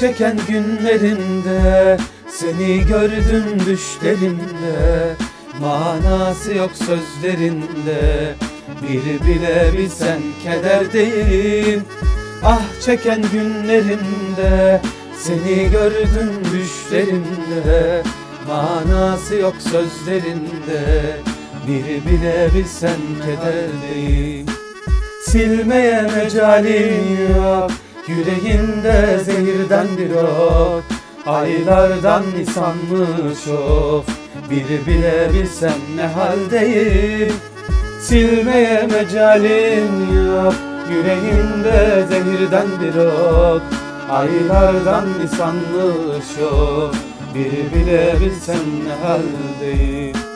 çeken günlerimde Seni gördüm düşlerimde Manası yok sözlerinde Bir bile bilsen kederdeyim. Ah çeken günlerimde Seni gördüm düşlerimde Manası yok sözlerinde Bir bile bilsen kederdeyim. Silmeye mecalim yok Yüreğinde zehirden bir ok Aylardan nisanmış of Bir bile bilsen ne haldeyim? Silmeye mecalim yok Yüreğinde zehirden bir ok. Aylardan nisanmış of Bir bile bilsen ne haldeyim